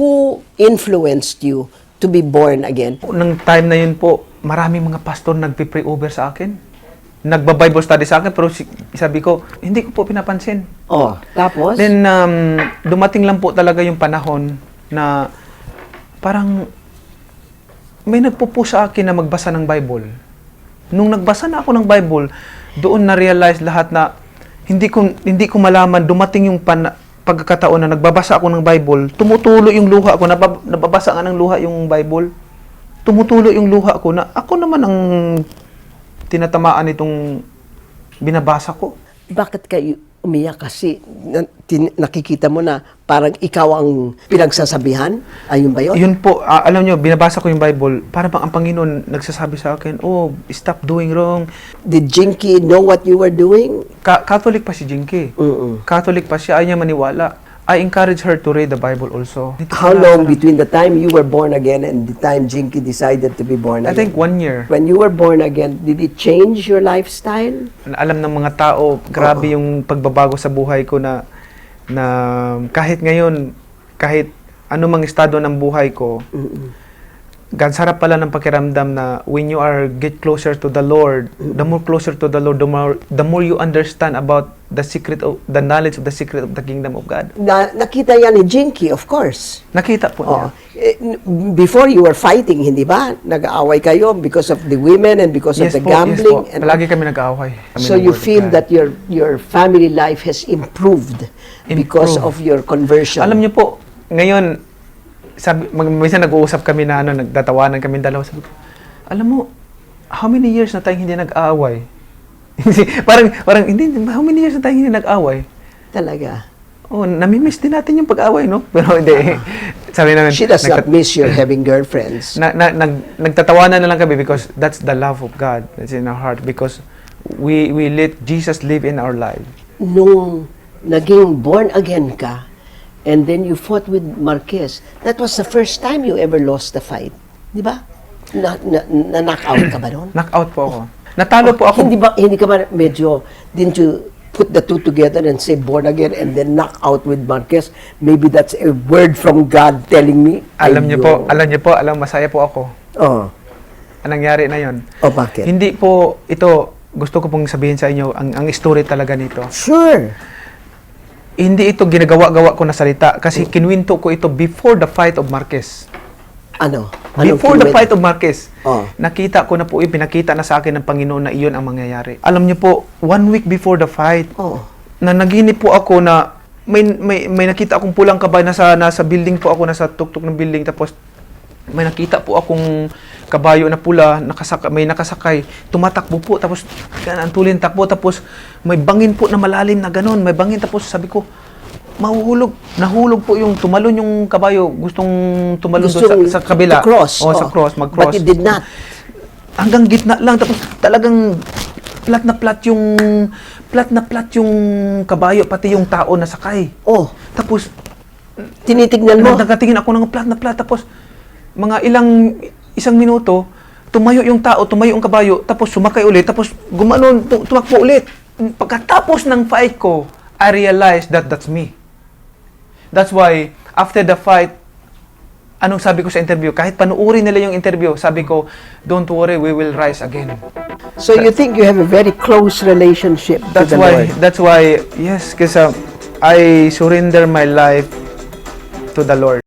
who influenced you to be born again? Nang time na yun po, maraming mga pastor nagpi-pray over sa akin. Nagba-Bible study sa akin, pero sabi ko, hindi ko po pinapansin. Oh, tapos? Then, um, dumating lang po talaga yung panahon na parang may nagpo sa akin na magbasa ng Bible. Nung nagbasa na ako ng Bible, doon na-realize lahat na hindi ko hindi ko malaman dumating yung pan, pagkakataon na nagbabasa ako ng Bible, tumutulo yung luha ko, nabab, nababasa nga ng luha yung Bible. Tumutulo yung luha ko na ako naman ang tinatamaan itong binabasa ko. Bakit kayo umiyak? Kasi na- tin- nakikita mo na parang ikaw ang pinagsasabihan? Ayun ba yun? Yun po, ah, alam nyo, binabasa ko yung Bible, para bang ang Panginoon nagsasabi sa akin, oh, stop doing wrong. Did Jinky know what you were doing? Ka- Catholic pa si Jinky. Mm-mm. Catholic pa siya, ayaw niya maniwala. I encourage her to read the Bible also. How long between the time you were born again and the time Jinky decided to be born I again? think one year. When you were born again, did it change your lifestyle? Alam ng mga tao, grabe yung pagbabago sa buhay ko na na kahit ngayon, kahit anumang estado ng buhay ko, gan sarap pala ng pakiramdam na when you are get closer to the Lord, the more closer to the Lord, the more the more you understand about the secret of the knowledge of the secret of the kingdom of God. Na, nakita yan ni Jinky, of course. Nakita po niya. Oh. Eh, Before you were fighting, hindi ba? Nag-aaway kayo because of the women and because of Yes the po, yes gambling. po. and- Palagi kami nag-aaway. Kami so you of feel God. that your your family life has improved, because Improved. of your conversion. Alam niyo po, ngayon, sabi, mag, minsan nag-uusap kami na ano, nagtatawanan kami dalawa. Sabi ko, alam mo, how many years na tayong hindi nag-aaway? parang, parang, hindi, how many years na tayong hindi nag-aaway? Talaga. Oh, namimiss din natin yung pag-away, no? Pero hindi. Sabi namin, She does not miss your having girlfriends. na, na, nag, nagtatawanan na lang kami because that's the love of God that's in our heart because we we let Jesus live in our life. Nung naging born again ka, and then you fought with Marquez, that was the first time you ever lost the fight. Di ba? Na, na, na knockout ka ba noon? Knockout po ako. Natalo po ako. Hindi ba, hindi ka ba medyo, didn't you put the two together and say born again and then knock out with Marquez? Maybe that's a word from God telling me. Alam niyo po, alam niyo po, alam masaya po ako. Oh. Anong nangyari na 'yon? Oh, bakit? Hindi po ito gusto ko pong sabihin sa inyo ang ang story talaga nito. Sure. Hindi ito ginagawa-gawa ko na salita kasi kinwento ko ito before the fight of Marquez. Ano? Anong Before the kinuwento? fight of Marquez. Oh. Nakita ko na po, pinakita na sa akin ng Panginoon na iyon ang mangyayari. Alam niyo po, one week before the fight, Oh. na naginip po ako na may, may, may nakita akong pulang kabay nasa, nasa building po ako, nasa tuktok ng building, tapos may nakita po akong kabayo na pula, nakasaka, may nakasakay, tumatakbo po, tapos ganun, tulin takbo, tapos may bangin po na malalim na ganun, may bangin, tapos sabi ko, mahuhulog, nahulog po yung tumalon yung kabayo, gustong tumalon doon sa, sa kabila. cross. Oh, sa oh. cross, mag-cross But it did not. hanggang gitna lang tapos talagang plat na plat yung plat na plat yung kabayo pati yung tao na sakay. Oh. Tapos Tinitignan mo. nag- nagkatingin ako ng plat na plat tapos mga ilang isang minuto tumayo yung tao, tumayo yung kabayo, tapos sumakay ulit, tapos gumanon, tu- tumakbo ulit. Pagkatapos ng fight ko, I realized that that's me. That's why, after the fight, anong sabi ko sa interview? Kahit panuuri nila yung interview, sabi ko, don't worry, we will rise again. So you think you have a very close relationship That's to the why, Lord? that's why, yes, kasi I surrender my life to the Lord.